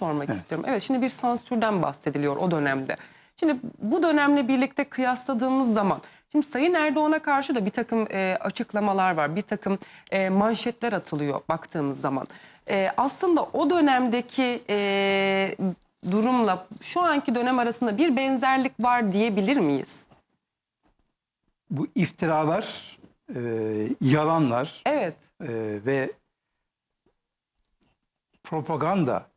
sormak istiyorum. Evet şimdi bir sansürden bahsediliyor o dönemde. Şimdi bu dönemle birlikte kıyasladığımız zaman şimdi Sayın Erdoğan'a karşı da bir takım e, açıklamalar var. Bir takım e, manşetler atılıyor baktığımız zaman. E, aslında o dönemdeki e, durumla şu anki dönem arasında bir benzerlik var diyebilir miyiz? Bu iftiralar, e, yalanlar Evet. e, ve propaganda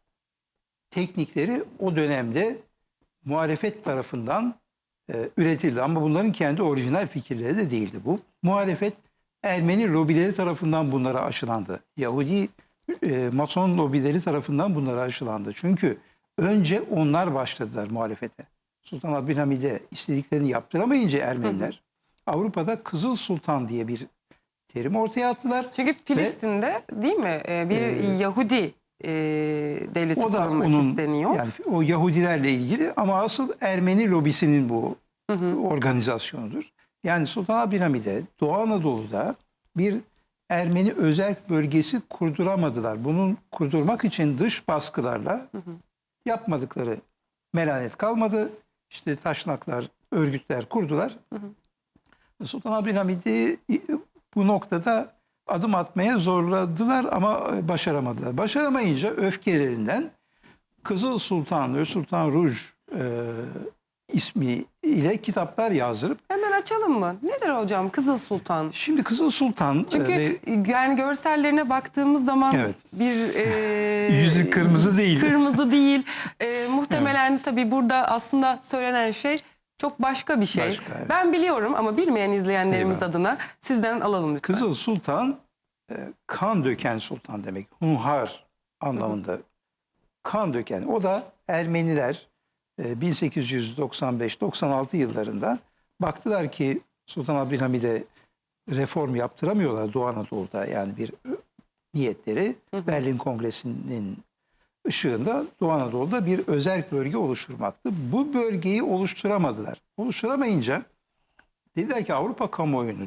teknikleri o dönemde muhalefet tarafından e, üretildi. Ama bunların kendi orijinal fikirleri de değildi bu. Muhalefet Ermeni lobileri tarafından bunlara aşılandı. Yahudi e, Mason lobileri tarafından bunlara aşılandı. Çünkü önce onlar başladılar muhalefete. Sultan Abdülhamid'e istediklerini yaptıramayınca Ermeniler Avrupa'da Kızıl Sultan diye bir terim ortaya attılar. Çünkü Filistin'de değil mi e, bir Yahudi e, devleti O da kurulmak onun isteniyor. yani o Yahudilerle ilgili ama asıl Ermeni lobisinin bu organizasyonudur. Yani Sultan Abdülhamid'e Doğu Anadolu'da bir Ermeni özel bölgesi kurduramadılar. Bunun kurdurmak için dış baskılarla yapmadıkları melanet kalmadı. İşte taşnaklar, örgütler kurdular. Sultan Abdülhamid'i bu noktada adım atmaya zorladılar ama başaramadılar. Başaramayınca öfkelerinden Kızıl Sultan ve Sultan Ruj e, ismi ile kitaplar yazdırıp Hemen açalım mı? Nedir hocam Kızıl Sultan? şimdi Kızıl Sultan Çünkü e, yani görsellerine baktığımız zaman Evet. bir e, Yüzü kırmızı değil. Kırmızı değil. E, muhtemelen tabii burada aslında söylenen şey çok başka bir şey. Başka, evet. Ben biliyorum ama bilmeyen izleyenlerimiz Eyvallah. adına sizden alalım lütfen. Kızıl Sultan e, kan döken sultan demek. Hunhar anlamında kan döken. O da Ermeniler e, 1895-96 yıllarında baktılar ki Sultan Abdülhamid'e reform yaptıramıyorlar Doğu Anadolu'da yani bir ö, niyetleri Berlin Kongresi'nin ışığında Doğu Anadolu'da bir özel bölge oluşturmaktı. Bu bölgeyi oluşturamadılar. Oluşturamayınca dediler ki Avrupa kamuoyunu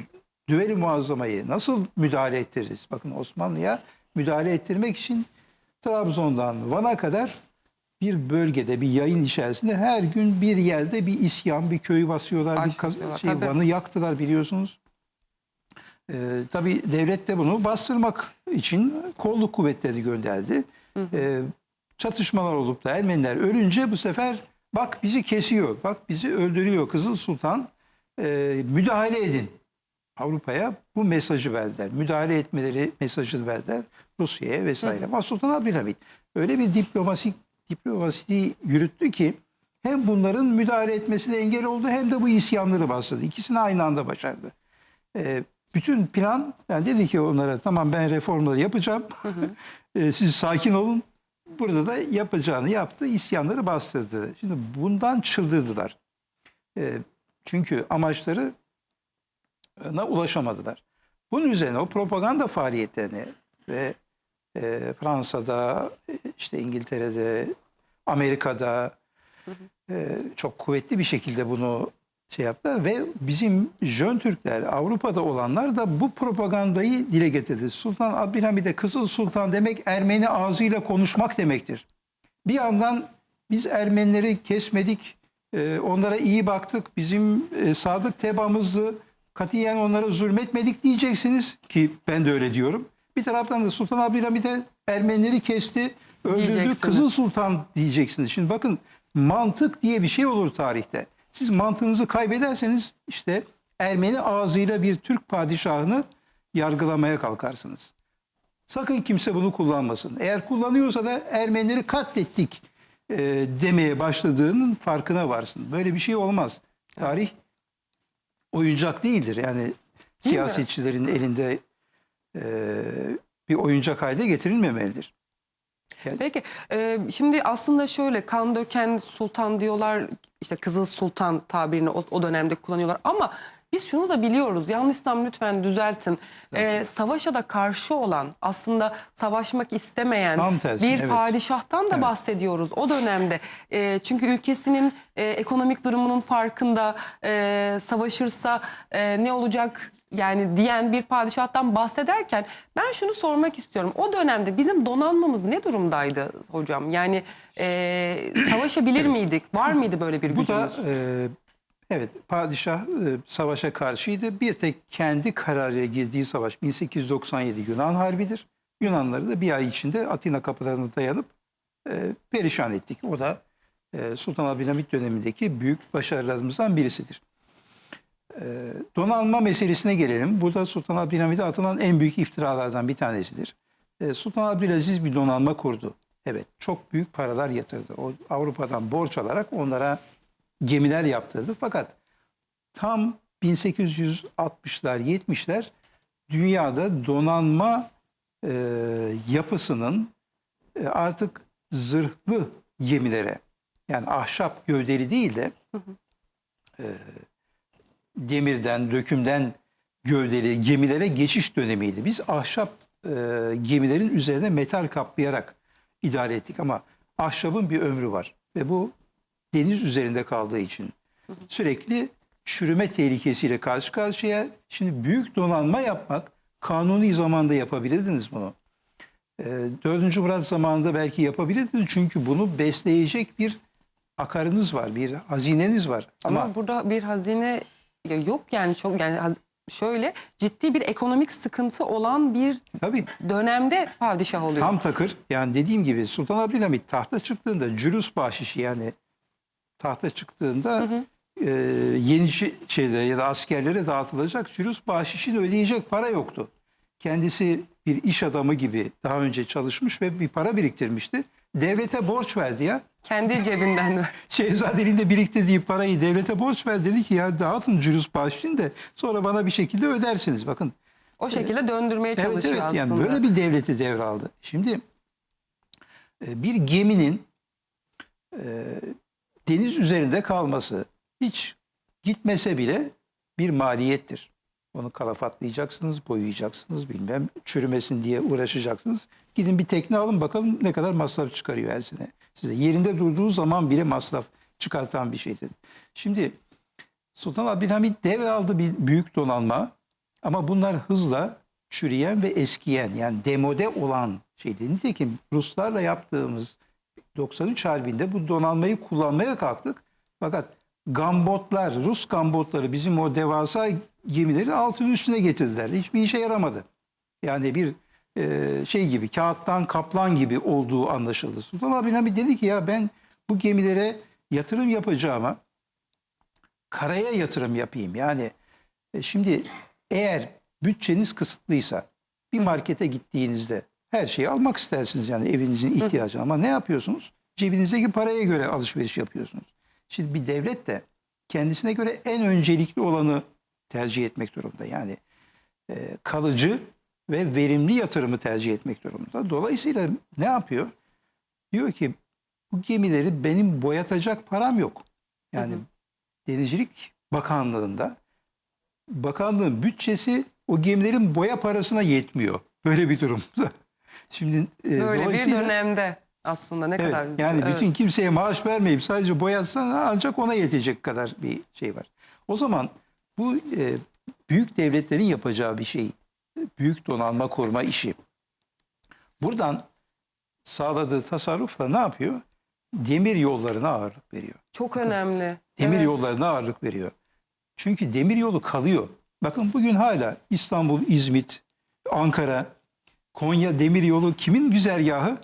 düveli muazzamayı nasıl müdahale ettiririz? Bakın Osmanlı'ya müdahale ettirmek için Trabzon'dan Van'a kadar bir bölgede bir yayın içerisinde her gün bir yerde bir isyan, bir köyü basıyorlar, bir kaz- şey, tabii. Van'ı yaktılar biliyorsunuz. Ee, tabii devlet de bunu bastırmak için kolluk kuvvetleri gönderdi. Ee, çatışmalar olup da Ermeniler ölünce bu sefer bak bizi kesiyor, bak bizi öldürüyor Kızıl Sultan e, müdahale edin. Avrupa'ya bu mesajı verdiler. Müdahale etmeleri mesajını verdiler Rusya'ya vesaire. Ama Sultan Abdülhamit öyle bir diplomasi diplomasi yürüttü ki hem bunların müdahale etmesine engel oldu hem de bu isyanları bastırdı. İkisini aynı anda başardı. Ee, bütün plan yani dedi ki onlara tamam ben reformları yapacağım. Ee, siz sakin olun. Burada da yapacağını yaptı. isyanları bastırdı. Şimdi bundan çıldırdılar. Ee, çünkü amaçları na ulaşamadılar. Bunun üzerine o propaganda faaliyetlerini ve e, Fransa'da, e, işte İngiltere'de, Amerika'da e, çok kuvvetli bir şekilde bunu şey yaptılar ve bizim Jön Türkler, Avrupa'da olanlar da bu propagandayı dile getirdi. Sultan Abdülhamid'e Kızıl Sultan demek Ermeni ağzıyla konuşmak demektir. Bir yandan biz Ermenileri kesmedik, e, onlara iyi baktık, bizim e, sadık tebamızdı, katiyen onlara zulmetmedik diyeceksiniz ki ben de öyle diyorum. Bir taraftan da Sultan Abdülhamid'e Ermenileri kesti, öldürdü. Kızıl Sultan diyeceksiniz. Şimdi bakın mantık diye bir şey olur tarihte. Siz mantığınızı kaybederseniz işte Ermeni ağzıyla bir Türk padişahını yargılamaya kalkarsınız. Sakın kimse bunu kullanmasın. Eğer kullanıyorsa da Ermenileri katlettik e, demeye başladığının farkına varsın. Böyle bir şey olmaz. Tarih oyuncak değildir. Yani siyasetçilerin elinde e, bir oyuncak haline getirilmemelidir. Peki e, şimdi aslında şöyle kan döken sultan diyorlar işte Kızıl Sultan tabirini o, o dönemde kullanıyorlar ama biz şunu da biliyoruz yanlışsam lütfen düzeltin. E, savaşa da karşı olan aslında savaşmak istemeyen tersi, bir evet. padişahtan da Evet. bahsediyoruz o dönemde. E, çünkü ülkesinin e, ekonomik durumunun farkında e, savaşırsa e, ne olacak yani diyen bir padişahtan bahsederken ben şunu sormak istiyorum. O dönemde bizim donanmamız ne durumdaydı hocam? Yani e, savaşabilir miydik? Var mıydı böyle bir Bu da gücümüz? e, evet padişah e, savaşa karşıydı. Bir tek kendi kararıyla girdiği savaş 1897 Yunan Harbi'dir. Yunanları da bir ay içinde Atina kapılarına dayanıp e, perişan ettik. O da e, Sultan Abdülhamit dönemindeki büyük başarılarımızdan birisidir. Donanma meselesine gelelim. Bu da Sultan Abdülhamit'e atılan en büyük iftiralardan bir tanesidir. E, Sultan Abdülaziz bir donanma kurdu. Evet çok büyük paralar yatırdı. O Avrupa'dan borç alarak onlara gemiler yaptırdı. Fakat tam 1860'lar 70'ler dünyada donanma e, yapısının e, artık zırhlı gemilere yani ahşap gövdeli değil de e, demirden, dökümden gövdeli gemilere geçiş dönemiydi. Biz ahşap e, gemilerin üzerine metal kaplayarak idare ettik ama ahşabın bir ömrü var ve bu deniz üzerinde kaldığı için sürekli çürüme tehlikesiyle karşı karşıya. Şimdi büyük donanma yapmak kanuni zamanda yapabilirdiniz bunu. E, 4. Murat zamanında belki yapabilirdiniz çünkü bunu besleyecek bir akarınız var, bir hazineniz var. Ama, Ama burada bir hazine ya yok yani çok yani şöyle ciddi bir ekonomik sıkıntı olan bir tabii dönemde padişah oluyor. Tam takır. Yani dediğim gibi Sultan Abdülhamit tahta çıktığında cürus bahşişi yani tahta çıktığında e, yeni şey- şeylere ya da askerlere dağıtılacak cürus bahşişini ödeyecek para yoktu. Kendisi bir iş adamı gibi daha önce çalışmış ve bir para biriktirmişti. Devlete borç verdi ya. Kendi cebinden ver. Şehzadenin de biriktirdiği parayı devlete borç ver dedi ki ya dağıtın cürus bahşişini de sonra bana bir şekilde ödersiniz. Bakın O şekilde döndürmeye çalışıyor evet aslında. yani böyle bir devleti devraldı. Şimdi e, bir geminin e, deniz üzerinde kalması hiç gitmese bile bir maliyettir. Onu kalafatlayacaksınız, boyayacaksınız, bilmem çürümesin diye uğraşacaksınız. Gidin bir tekne alın bakalım ne kadar masraf çıkarıyor her sene. Size yerinde durduğu zaman bile masraf çıkartan bir şeydir. Şimdi Sultan Abdülhamit devraldı bir büyük donanma ama bunlar hızla çürüyen ve eskiyen yani demode olan şeydi. Nitekim Ruslarla yaptığımız 93 Harbi'nde bu donanmayı kullanmaya kalktık. Fakat gambotlar, Rus gambotları bizim o devasa gemileri altın üstüne getirdiler. Hiçbir işe yaramadı. Yani bir şey gibi kağıttan kaplan gibi olduğu anlaşıldı. Sultan Abdülhamit dedi ki ya ben bu gemilere yatırım yapacağıma karaya yatırım yapayım. Yani e, şimdi eğer bütçeniz kısıtlıysa bir markete gittiğinizde her şeyi almak istersiniz yani evinizin ihtiyacı ama ne yapıyorsunuz? Cebinizdeki paraya göre alışveriş yapıyorsunuz. Şimdi bir devlet de kendisine göre en öncelikli olanı tercih etmek durumunda. Yani e, kalıcı ve verimli yatırımı tercih etmek durumunda. Dolayısıyla ne yapıyor? Diyor ki bu gemileri benim boyatacak param yok. Yani Denizcilik Bakanlığı'nda bakanlığın bütçesi o gemilerin boya parasına yetmiyor. Böyle bir durumda. Şimdi e, Böyle bir dönemde aslında ne Evet, kadar üzücü. yani Evet. bütün kimseye maaş vermeyip sadece boyatsan ancak ona yetecek kadar bir şey var. O zaman bu e, büyük devletlerin yapacağı bir şey. Büyük donanma kurma işi. Buradan sağladığı tasarrufla ne yapıyor? Demir yollarına ağırlık veriyor. çok önemli. Demir Evet. yollarına ağırlık veriyor. Çünkü demir yolu kalıyor. Bakın bugün hala İstanbul, İzmit, Ankara, Konya demir yolu kimin güzergahı?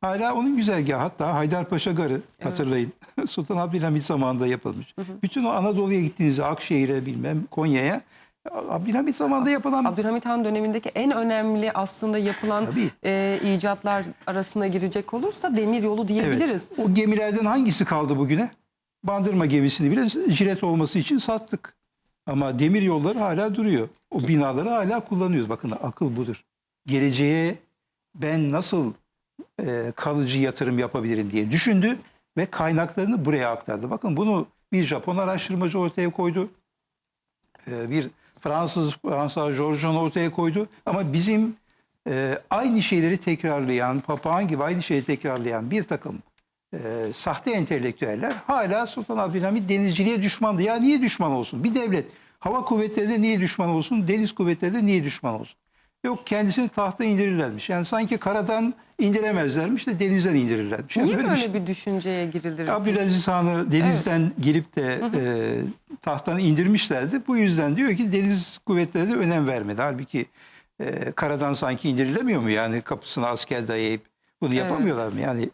Hala onun güzergahı. Hatta Haydarpaşa Garı hatırlayın. Sultan Abdülhamit zamanında yapılmış. Bütün o Anadolu'ya gittiğinizde Akşehir'e bilmem Konya'ya Abdülhamit zamanında yapılan Abdülhamit Han dönemindeki en önemli aslında yapılan Tabii. e, icatlar arasına girecek olursa demir yolu diyebiliriz. Evet. O gemilerden hangisi kaldı bugüne? Bandırma gemisini bile jilet olması için sattık. Ama demir yolları hala duruyor. O binaları hala kullanıyoruz. Bakın akıl budur. Geleceğe ben nasıl e, kalıcı yatırım yapabilirim diye düşündü ve kaynaklarını buraya aktardı. Bakın bunu bir Japon araştırmacı ortaya koydu. E, bir Fransız, Fransa Georgian ortaya koydu. Ama bizim e, aynı şeyleri tekrarlayan, papağan gibi aynı şeyi tekrarlayan bir takım e, sahte entelektüeller hala Sultan Abdülhamit denizciliğe düşmandı. Ya niye düşman olsun? Bir devlet hava kuvvetleri de niye düşman olsun, deniz kuvvetleri de niye düşman olsun? Yok kendisini tahta indirirlermiş. Yani sanki karadan indiremezlermiş de denizden indirirlermiş. Yani Niye böyle bir şey- bir düşünceye girilir? Abdülaziz Han'ı denizden girip de e, tahttan indirmişlerdi. Bu yüzden diyor ki deniz kuvvetleri de önem vermedi. Halbuki e, karadan sanki indirilemiyor mu? Yani kapısına asker dayayıp bunu yapamıyorlar mı? Yani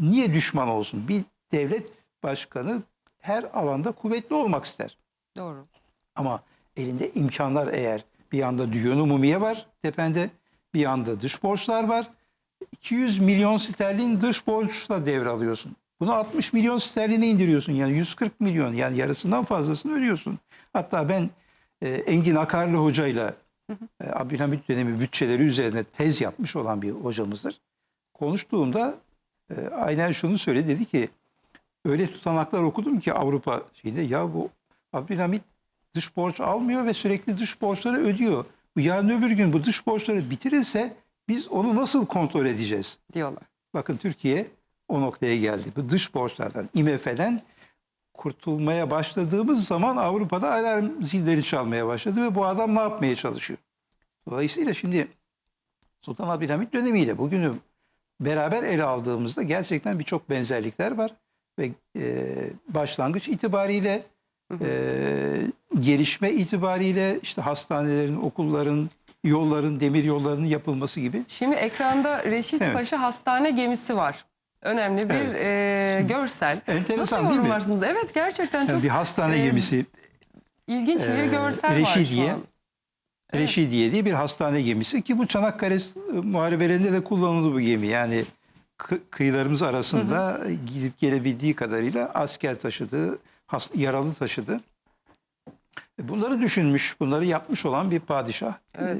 niye düşman olsun? Bir devlet başkanı her alanda kuvvetli olmak ister. Doğru. Ama elinde imkanlar eğer bir yanda düğün umumiye var tepende bir yanda dış borçlar var. 200 milyon sterlin dış borçla devralıyorsun. Bunu 60 milyon sterline indiriyorsun. Yani 140 milyon yani yarısından fazlasını ödüyorsun. Hatta ben e, Engin Akarlı hocayla e, Abdülhamit dönemi bütçeleri üzerine tez yapmış olan bir hocamızdır. Konuştuğumda e, aynen şunu söyledi dedi ki öyle tutanaklar okudum ki Avrupa şeyinde ya bu Abdülhamit dış borç almıyor ve sürekli dış borçları ödüyor. Bu yarın öbür gün bu dış borçları bitirirse biz onu nasıl kontrol edeceğiz? Diyorlar. Bakın Türkiye o noktaya geldi. Bu dış borçlardan, IMF'den kurtulmaya başladığımız zaman Avrupa'da alarm zilleri çalmaya başladı ve bu adam ne yapmaya çalışıyor? Dolayısıyla şimdi Sultan Abdülhamit dönemiyle bugünü beraber ele aldığımızda gerçekten birçok benzerlikler var ve e, başlangıç itibariyle e, gelişme itibariyle işte hastanelerin, okulların, yolların, demir yollarının yapılması gibi Şimdi ekranda Reşit Evet. Paşa hastane gemisi var. Önemli bir Evet. e, görsel. Enteresan Nasıl değil mi? yorumlarsınız? Evet gerçekten yani çok bir hastane e, gemisi ilginç bir e, görsel var Reşidiye. şu an. Reşidiye diye bir hastane gemisi ki bu Çanakkale muharebelerinde de kullanıldı bu gemi. Yani kı- kıyılarımız arasında gidip gelebildiği kadarıyla asker taşıdı, yaralı taşıdı. E, Bunları düşünmüş, bunları yapmış olan bir padişah. Evet.